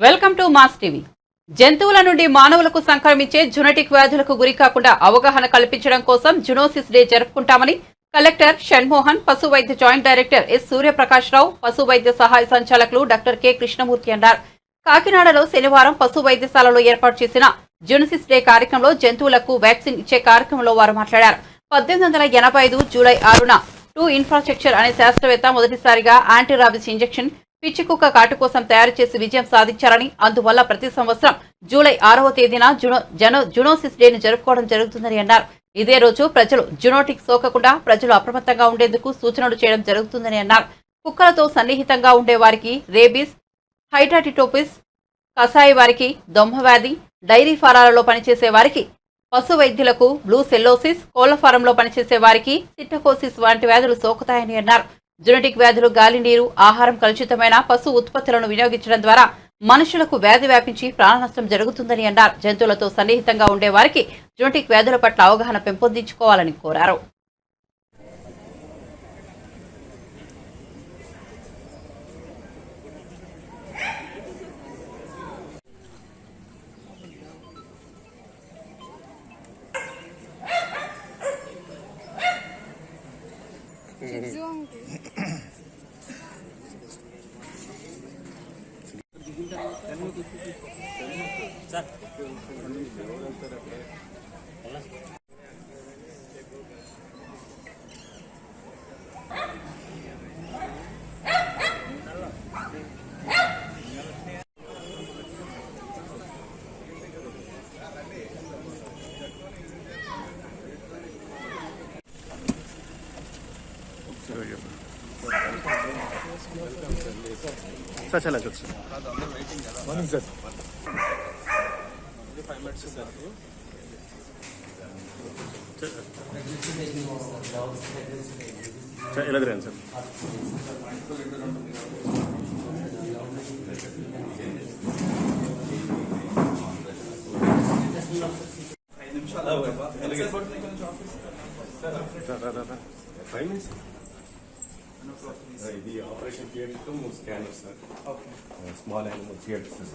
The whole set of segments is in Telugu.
Welcome to mass TV. జంతువుల నుండి మానవులకు సంక్రమించే జునటిక్ వ్యాధులకు గురి కాకుండా అవగాహన కల్పించడం కోసం జునోసిస్ డే జరుపుకుంటామని కలెక్టర్ షణ్మోహన్ పశు వైద్య joint director S Suryaprakash Rao పశు వైద్య సహాయ సంచాలకులు డాక్టర్ కె కృష్ణమూర్తి అన్నారు. కాకినాడలో శనివారం పశు వైద్యశాలలో ఏర్పాటు చేసిన జునోసిస్ డే కార్యక్రమంలో జంతువులకు వ్యాక్సిన్ ఇచ్చే కార్యక్రమంలో వారు మాట్లాడారు. పద్దెనిమిది వందల ఎనభై ఐదు జూలై ఆరున టూ ఇన్ఫ్రాస్ట్రక్చర్ అనే శాస్త్రవేత్త మొదటిసారిగా యాంటీ రాబిస్ ఇంజెక్షన్ పిచ్చి కుక్క కాటు కోసం తయారు చేసి విజయం సాధించారని అందువల్ల ప్రతి సంవత్సరం జూలై ఆరవ తేదీన జునో జనో జునోసిస్ డేను జరుపుకోవడం జరుగుతుందని అన్నారు. ఇదే రోజు ప్రజలు జునోటిక్ సోకకుండా ప్రజలు అప్రమత్తంగా ఉండేందుకు సూచనలు చేయడం జరుగుతుందని అన్నారు. కుక్కలతో సన్నిహితంగా ఉండే వారికి రేబీస్ హైటాటిటోపిస్ కషాయి వారికి దొమ్మ వ్యాధి డైరీ ఫారాలలో పనిచేసే వారికి పశు వైద్యులకు బ్లూ సెల్లోసిస్ కోళ్ళ ఫారంలో పనిచేసే వారికి సిట్టకోసిస్ వంటి వ్యాధులు సోకుతాయని అన్నారు. జునటిక్ వ్యాధులు గాలి నీరు ఆహారం కలుషితమైన పశు ఉత్పత్తులను వినియోగించడం ద్వారా మనుషులకు వ్యాధి వ్యాపించి ప్రాణనష్టం జరుగుతుందని అన్నారు. జంతువులతో సన్నిహితంగా ఉండే వారికి జునటిక్ వ్యాధుల పట్ల అవగాహన పెంపొందించుకోవాలని కోరారు. Jejongku. సార్ చాలా సార్ మార్నింగ్ సార్ సార్ ఇలాగ రండి సార్ ఫైవ్ మినిట్స్? ఇది operation theatre scanner sir small animal theatre sir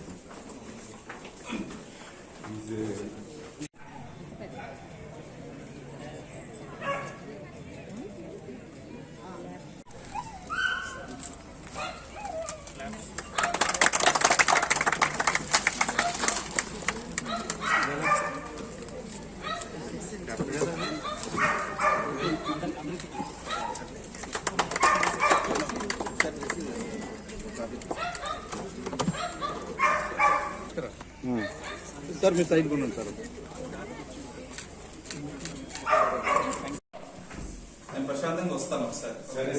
sir మీరు సైడ్ కొన్నాను సార్. నేను ప్రశాంతంగా వస్తాను ఒకసారి. సరే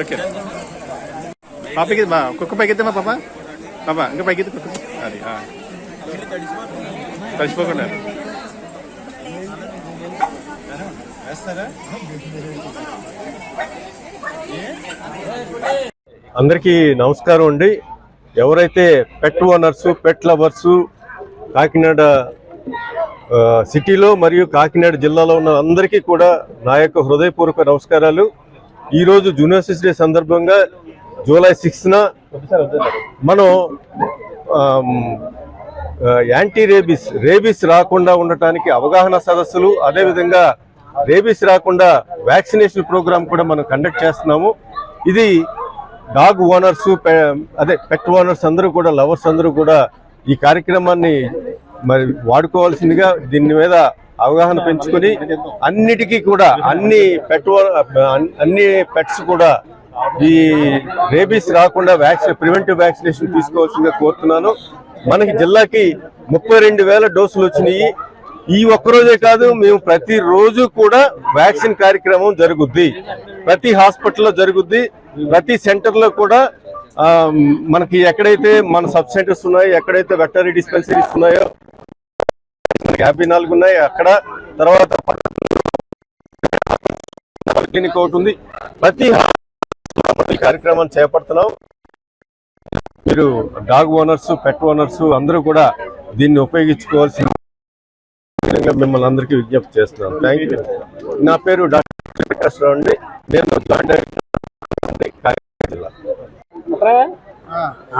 ఓకే. పాపకి మా కుక్క పైకి ఎత్తే మా పాప? పాప ఇంకా పైకి ఎత్తే కుక్క. అది ఆ. తడిచిపోకుండా అందరికీ నమస్కారం అండి. ఎవరైతే pet owners pet lovers Kakinada సిటీలో మరియు కాకినాడ జిల్లాలో ఉన్న అందరికీ కూడా నా యొక్క హృదయపూర్వక నమస్కారాలు. ఈరోజు జూనియర్సిస్ డే సందర్భంగా జూలై సిక్స్న మనం యాంటీ రేబీస్ రేబీస్ రాకుండా ఉండటానికి అవగాహన సదస్సులు అదేవిధంగా రేబీస్ రాకుండా వ్యాక్సినేషన్ ప్రోగ్రామ్ కూడా మనం కండక్ట్ చేస్తున్నాము. ఇది డాగ్ ఓనర్స్ అదే పెట్ ఓనర్స్ అందరూ కూడా లవర్స్ అందరూ కూడా ఈ కార్యక్రమాన్ని మరి వాడుకోవాల్సిందిగా దీని మీద అవగాహన పెంచుకొని అన్నిటికీ కూడా అన్ని పెట్ అన్ని పెట్స్ కూడా ఈ రేబీస్ రాకుండా వ్యాక్సిన్ ప్రివెంటివ్ వ్యాక్సినేషన్ తీసుకోవాల్సిందిగా కోరుతున్నాను. మనకి జిల్లాకి ముప్పై రెండు వేల డోసులు వచ్చినాయి. ఈ ఒక్కరోజే కాదు మేము ప్రతి రోజు కూడా వ్యాక్సిన్ కార్యక్రమం జరుగుద్ది. ప్రతి హాస్పిటల్లో జరుగుద్ది. ప్రతి సెంటర్లో కూడా మనకి ఎక్కడైతే మన సబ్ సెంటర్స్ ఉన్నాయో ఎక్కడైతే వెటరీ డిస్పెన్సరీస్ ఉన్నాయో మనకి యాభై నాలుగు ఉన్నాయి అక్కడ తర్వాత క్లినిక్ ఒకటి ఉంది. ప్రతి హాస్పిటల్ కార్యక్రమాన్ని చేపడుతున్నాం. మీరు డాగ్ ఓనర్స్ పెట్ ఓనర్స్ అందరూ కూడా దీన్ని ఉపయోగించుకోవాల్సిన విధంగా మిమ్మల్ని అందరికీ విజ్ఞప్తి చేస్తున్నాను. థ్యాంక్ యూ నా పేరు డాక్టర్ వెంకటేశ్వరరావు అండి. నేను జాయింట్ జిల్లా.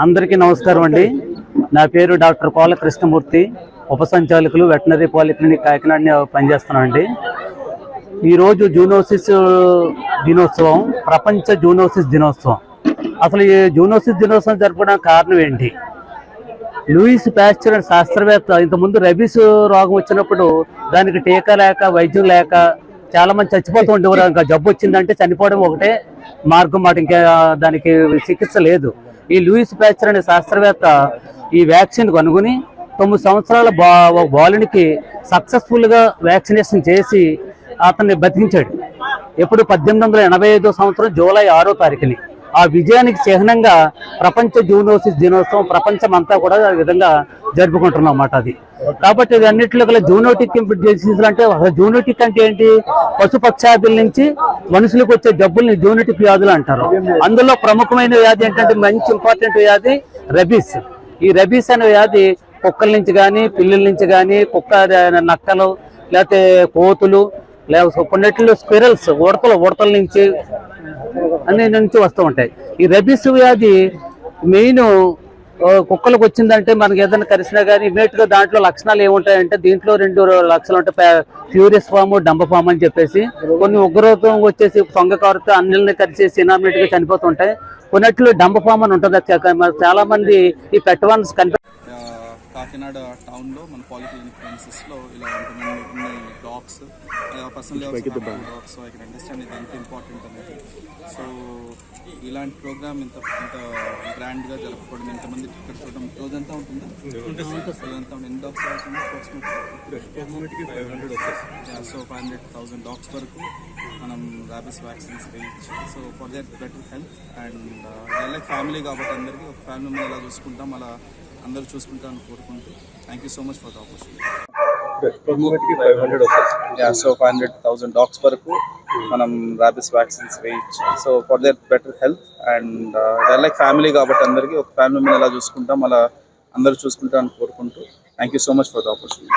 అందరికీ నమస్కారం అండి. నా పేరు డాక్టర్ కోల కృష్ణమూర్తి ఉప సంచాలకులు వెటనరీ పాలిక్లినిక్ కాకినాడని పనిచేస్తున్నానండి ఈరోజు జూనోసిస్ దినోత్సవం ప్రపంచ జూనోసిస్ దినోత్సవం. అసలు ఈ జూనోసిస్ దినోత్సవం జరపడానికి కారణం ఏంటి? లూయిస్ ప్యాస్చర్ అనే శాస్త్రవేత్త ఇంతకుముందు రబీస్ రోగం వచ్చినప్పుడు దానికి టీకా లేక వైద్యం లేక చాలా మంది చచ్చిపోతూ ఉండేవారు. ఇంకా జబ్బు వచ్చిందంటే చనిపోవడం ఒకటే మార్గం మాట ఇంకా దానికి చికిత్స లేదు. ఈ లూయిస్ ప్యాస్చర్ అనే శాస్త్రవేత్త ఈ వ్యాక్సిన్ కనుగొని తొమ్మిది సంవత్సరాల బా బాలునికి సక్సెస్ఫుల్గా వ్యాక్సినేషన్ చేసి అతన్ని బతికించాడు. ఎప్పుడు పద్దెనిమిది వందల ఎనభై సంవత్సరం జూలై ఆరో తారీఖుని. ఆ విజయానికి చిహ్నంగా ప్రపంచ జూనోసిస్ దినోత్సవం ప్రపంచం అంతా కూడా విధంగా జరుపుకుంటున్నాం అన్నమాట అది. కాబట్టి ఇది అన్నింటిలో గల జూనోటిక్ డిసీజులు అంటే జూనోటిక్ అంటే ఏంటి? పశుపక్షాదుల నుంచి మనుషులకు వచ్చే జబ్బుల్ని జూనోటిక్ వ్యాధులు అంటారు. అందులో ప్రముఖమైన వ్యాధి ఏంటంటే మంచి ఇంపార్టెంట్ వ్యాధి రబీస్. ఈ రబీస్ అనే వ్యాధి కుక్కల నుంచి కానీ పిల్లల నుంచి కానీ కుక్క నక్కలు లేకపోతే కోతులు లేకపోతే కొన్నిటిలో స్క్విరల్స్ ఉడతలు ఉడతల నుంచి అన్ని నుంచి వస్తూ ఉంటాయి. ఈ రబీస్ వ్యాధి మెయిన్ కుక్కలకు వచ్చిందంటే మనకి ఏదైనా కరిసినా కానీ ఇమీడియట్గా దాంట్లో లక్షణాలు ఏముంటాయంటే దీంట్లో రెండు లక్షలు ఉంటాయి. ఫ్యూరియస్ ఫామ్ డంబ ఫామ్ అని చెప్పేసి. కొన్ని ఉగ్రతం వచ్చేసి సొంగ కారుతో అన్నిల్ని కరిచేసి ఇనామినేట్గా చనిపోతుంటాయి కొన్నట్లు డంబ ఫామ్ అని ఉంటుంది అది చాలా మంది ఈ పెట్టవన్స్ కనిపి కాకినాడ టౌన్లో మన పాలిక్లినిక్ ప్రిన్సెస్లో ఇలా ఇంతమంది ఇన్ని dogs personal dogs I can understand ఇది ఎంత ఇంపార్టెంట్ అనేది. సో ఇలాంటి ప్రోగ్రామ్ ఇంత ఇంత గ్రాండ్గా జరుపుకోవడం ఇంతమంది ఇక్కడ చూడడం ఉంటుందా? రోజంతా ఉంటుంది? ఎన్ని dogs so five hundred thousand dogs వరకు మనం ర్యాబిస్ వ్యాక్సిన్స్ వేయచ్చు. So for that better health and like family కాబట్టి అందరికీ ఒక ఫ్యామిలీ మెంబర్ ఎలా చూసుకుంటాం అలా అందరూ చూసుకుంటామని కోరుకుంటూ thank you so much for the opportunity so five hundred thousand dogs వరకు మనం ర్యాబిస్ వ్యాక్సిన్స్ వేయచ్చు so for that better health and like family కాబట్టి అందరికీ ఒక ఫ్యామిలీ మెంబర్ ఎలా చూసుకుంటాం అలా అందరూ చూసుకుంటామని కోరుకుంటూ thank you so much for the opportunity